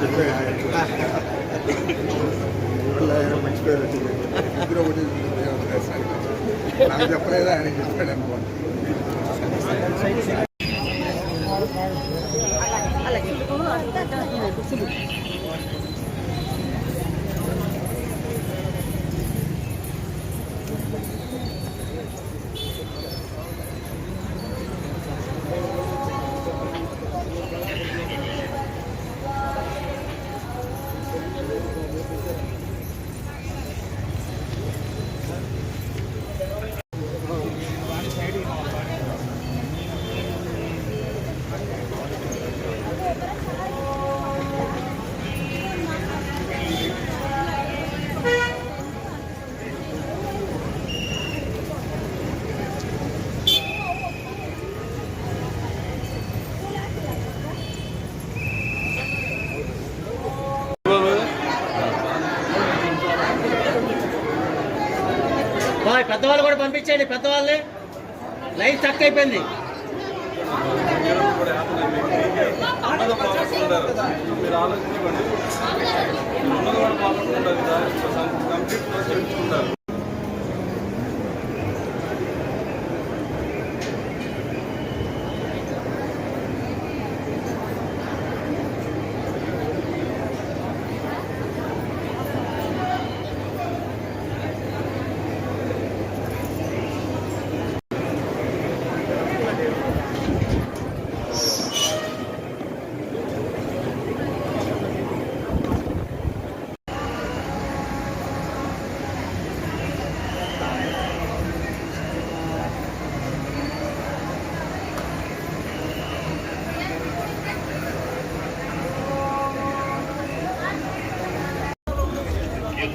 చెప్పే ఆయన మంచి పేరు వచ్చింది ఇద్దరు ఒకటి నాకు చెప్పలేదు ఆయన చెప్పాడు అనుకోండి పెద్దవాళ్ళు కూడా పంపించండి పెద్దవాళ్ళని. లైన్ స్టక్ అయిపోయింది. మీరు కంప్లీట్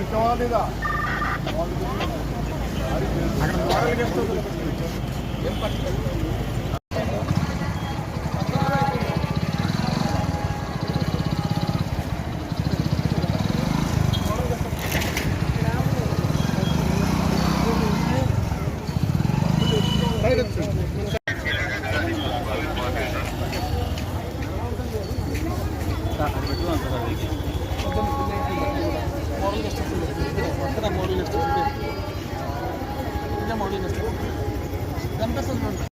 ఇస్తావా లేదా ఏం పట్టుకో Gracias. మోడల్ నెక్స్ట్ వస్తుంది పక్కన మోడల్ నెక్స్ట్ ఉంది ఇదే మోడల్ నెక్స్ట్ కనిపిస్తుంది